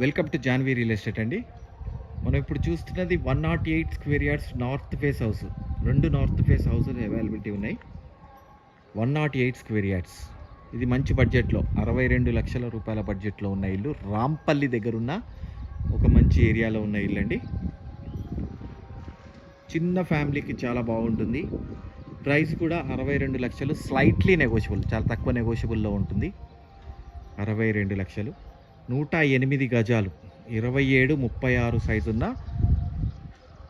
Welcome to Janvi real estate అండి. మనం ఇప్పుడు చూస్తున్నది one not eight square yards north face house. రెండు నార్త్ ఫేస్ హౌస్ అవైలబిలిటీ ఉన్నాయి. One not eight square yards. ఇది మంచి బడ్జెట్లో అరవై రెండు లక్షల రూపాయల బడ్జెట్లో ఉన్న ఇల్లు. రాంపల్లి దగ్గర ఉన్న ఒక మంచి ఏరియాలో ఉన్న ఇల్లు అండి. చిన్న ఫ్యామిలీకి చాలా బాగుంటుంది. ప్రైస్ కూడా అరవై రెండు లక్షలు. స్లైట్లీ నెగోషియబుల్ చాలా తక్కువ నెగోషియబుల్లో ఉంటుంది. అరవై రెండు లక్షలు. నూట ఎనిమిది గజాలు. ఇరవై ఏడు ముప్పై ఆరు సైజు ఉన్న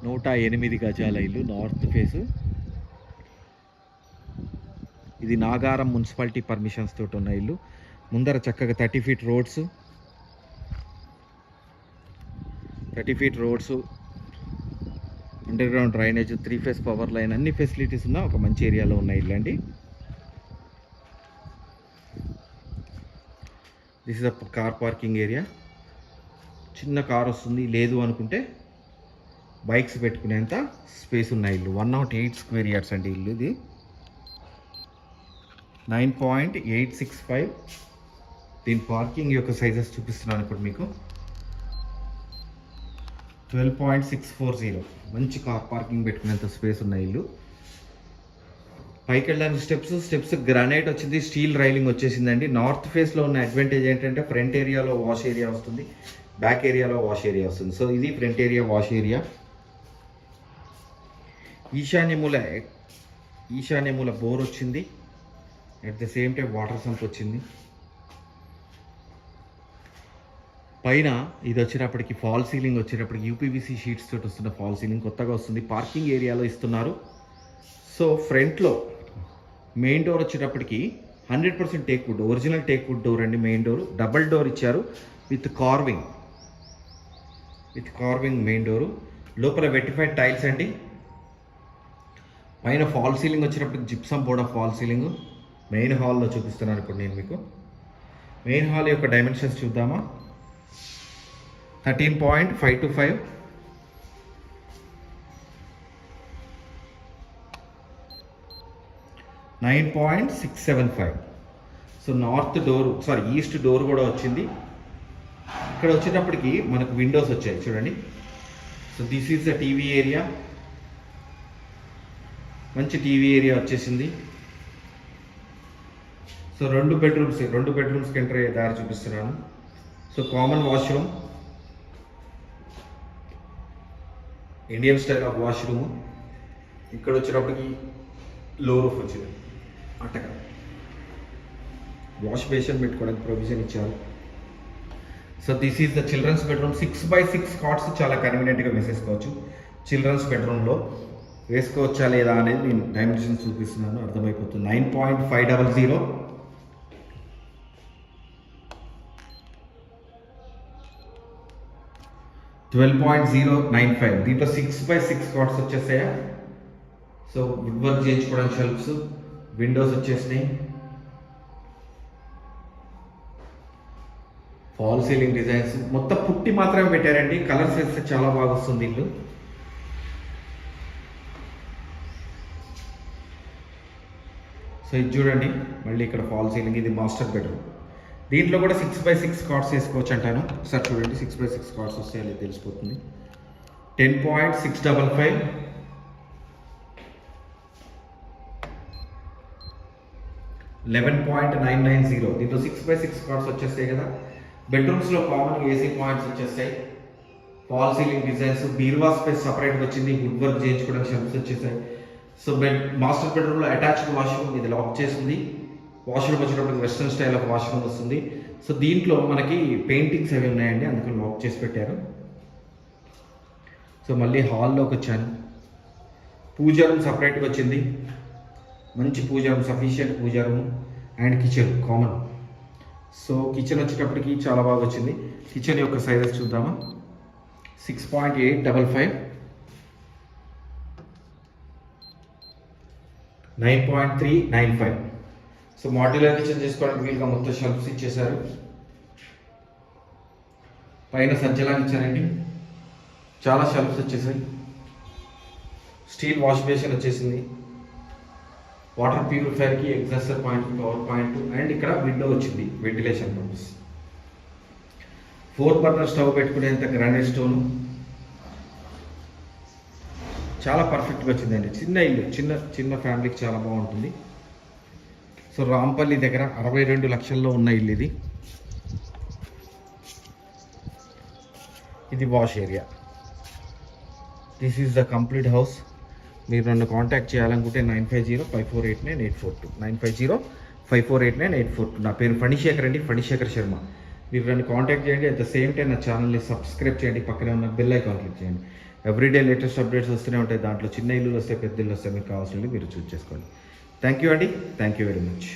నూట ఎనిమిది గజాల ఇల్లు నార్త్ ఫేసు. ఇది నాగారం మున్సిపాలిటీ పర్మిషన్స్ తోటి ఉన్న ఇల్లు. ముందర చక్కగా thirty feet roads. Thirty feet roads. Underground drainage three phase power line అన్ని ఫెసిలిటీస్ ఉన్న ఒక మంచి ఏరియాలో ఉన్న ఇల్లు అండి this is a car parking area చిన్న కార్ వస్తుంది లేదు అనుకుంటే బైక్స్ పెట్టుకునేంత స్పేస్ ఉన్న ఇల్లు. One not eight square yards అండి ఇల్లు ఇది. Nine point eight six five దీని పార్కింగ్ యొక్క సైజెస్ చూపిస్తున్నాను ఇప్పుడు మీకు. Twelve point six four zero మంచి కార్ పార్కింగ్ పెట్టుకునేంత స్పేస్ ఉన్న ఇల్లు. పైకి వెళ్ళడానికి స్టెప్స్ స్టెప్స్ గ్రానైట్ వచ్చింది స్టీల్ రైలింగ్ వచ్చేసిందండి. నార్త్ ఫేస్లో ఉన్న అడ్వాంటేజ్ ఏంటంటే ఫ్రంట్ ఏరియాలో వాష్ ఏరియా వస్తుంది బ్యాక్ ఏరియాలో వాష్ ఏరియా వస్తుంది. సో ఇది ఫ్రంట్ ఏరియా వాష్ ఏరియా. ఈశాన్య మూల ఈశాన్య మూల బోర్ వచ్చింది. At the same time water sump వచ్చింది. పైన ఇది వచ్చేటప్పటికి ఫాల్ సీలింగ్ వచ్చేటప్పటికి యూపీవీసీ షీట్స్ తోటి వస్తున్న ఫాల్ సీలింగ్ కొత్తగా వస్తుంది. పార్కింగ్ ఏరియాలో ఇస్తున్నారు. సో ఫ్రంట్లో మెయిన్ డోర్ వచ్చేటప్పటికి hundred percent teak wood original teak wood door అండి మెయిన్ డోర్. డబల్ డోర్ ఇచ్చారు with carving. With carving main door. లోపల వెటిఫైడ్ టైల్స్ అండి. పైన ఫాల్ సీలింగ్ వచ్చేటప్పటికి gypsum board of fall ceiling. Main హాల్లో చూపిస్తున్నాను ఇప్పుడు నేను మీకు. మెయిన్ హాల్ యొక్క డైమెన్షన్స్ చూద్దామా? Thirteen point five two five. Nine point six seven five. So north door sorry east door కూడా వచ్చింది. ఇక్కడ వచ్చేటప్పటికి మనకు విండోస్ వచ్చాయి చూడండి. So this is the TV area మంచి టీవీ ఏరియా వచ్చేసింది. సో రెండు బెడ్రూమ్స్ రెండు బెడ్రూమ్స్కి ఎంటర్ అయ్యే దారి చూపిస్తున్నాను. So common washroom Indian style of washroom ఇక్కడ వచ్చేటప్పటికి లో రూఫ్ వచ్చింది. అట్టక వాష్ బేసిన్ పెట్టుకోవడానికి ప్రొవిజన్ ఇచ్చారు. So this is the children's bedroom six by six cots చాలా కన్వీనియంట్గా వేసేసుకోవచ్చు. చిల్డ్రన్స్ బెడ్రూమ్లో వేసుకోవచ్చా లేదా అనేది నేను డైమెన్షన్ చూపిస్తున్నాను. అర్థమైపోతుంది. Nine point five double zero twelve point zero nine five దీంట్లో సిక్స్ బై సిక్స్ కాట్స్ వచ్చేసాయా సో వుడ్ వర్క్ చేయించుకోవడానికి షెల్ఫ్స్ విండోస్ వచ్చేసినాయి. ఫాల్ సీలింగ్ డిజైన్స్ మొత్తం పుట్టి మాత్రమే పెట్టారండి. కలర్స్ వేస్తే చాలా బాగా వస్తుంది ఇల్లు సో ఇది చూడండి. మళ్ళీ ఇక్కడ ఫాల్ సీలింగ్ ఇది మాస్టర్ బెడ్రూమ్ దీంట్లో కూడా సిక్స్ బై సిక్స్ కార్డ్స్ వేసుకోవచ్చు అంటాను. ఒకసారి చూడండి సిక్స్ బై సిక్స్ కార్డ్స్ వస్తాయి తెలిసిపోతుంది. Ten point six double five eleven point nine nine zero. దీంట్లో సిక్స్ బై సిక్స్ కార్డ్స్ వచ్చేస్తాయి కదా. బెడ్రూమ్స్లో కామన్ ఏసీ పాయింట్స్ వచ్చేస్తాయి. ఫాల్ సీలింగ్ డిజైన్స్ బీరువా స్పేస్ సపరేట్గా వచ్చింది. వుడ్ వర్క్ చేయించుకోవడానికి షెల్ఫ్స్ వచ్చేసాయి. సో బెడ్ మాస్టర్ బెడ్రూమ్లో అటాచ్డ్ వాష్రూమ్ ఇది లాక్ చేసింది వాష్రూమ్ వచ్చేటప్పుడు వెస్ట్రన్ స్టైల్ ఆఫ్ వాష్రూమ్ వస్తుంది. సో దీంట్లో మనకి పెయింటింగ్స్ అవి ఉన్నాయండి. అందుకని లాక్ చేసి పెట్టారు. సో మళ్ళీ హాల్లోకి వచ్చాను. పూజ రూమ్ సపరేట్గా వచ్చింది. మంచి pooja room sufficient pooja room and kitchen common so kitchen వచ్చేటప్పటికి చాలా బాగా వచ్చింది. కిచెన్ యొక్క సైజెస్ చూద్దామా? Six point eight double five nine point three nine five so modular kitchen చేసుకోవడానికి వీలుగా మొత్తం షెల్ఫ్స్ ఇచ్చేశారు. పైన సజ్జలాన్ని ఇచ్చారండి. చాలా షెల్ఫ్స్ వచ్చేసాయి. స్టీల్ వాష్ బేసిన్ వచ్చేసింది. Water ప్యూరిఫైర్కి exhauster point power point and ఇక్కడ విండో వచ్చింది ventilation purpose four burner stove పెట్టుకునేంత granite stone. చాలా పర్ఫెక్ట్గా వచ్చిందండి. చిన్న ఇల్లు చిన్న చిన్న ఫ్యామిలీకి చాలా బాగుంటుంది. సో రాంపల్లి దగ్గర అరవై రెండు లక్షల్లో ఉన్న ఇల్లు ఇది. ఇది wash area. This is the complete house మీరు నన్ను కాంటాక్ట్ చేయాలనుకుంటే nine five zero five four eight nine eight four two. Nine five zero five four eight nine eight four two. నా పేరు ఫణిశేఖర్ అండి ఫణిశేఖర్ శర్మ. మీరు నన్ను కాంటాక్ట్ చేయండి అట్ ద సేమ్ టైం నా ఛానల్ని సబ్స్క్రైబ్ చేయండి పక్కనే ఉన్న బెల్ ఐకాన్ క్లిక్ చేయండి. ఎవ్రీడే లేటెస్ట్ అప్డేట్స్ వస్తూనే ఉంటాయి. దాంట్లో చిన్న ఇల్లు వస్తే పెద్ద ఇల్లు వస్తే మీకు కావాల్సినవి మీరు చూస్ చేసుకోండి. థ్యాంక్ యూ అండి. Thank you very much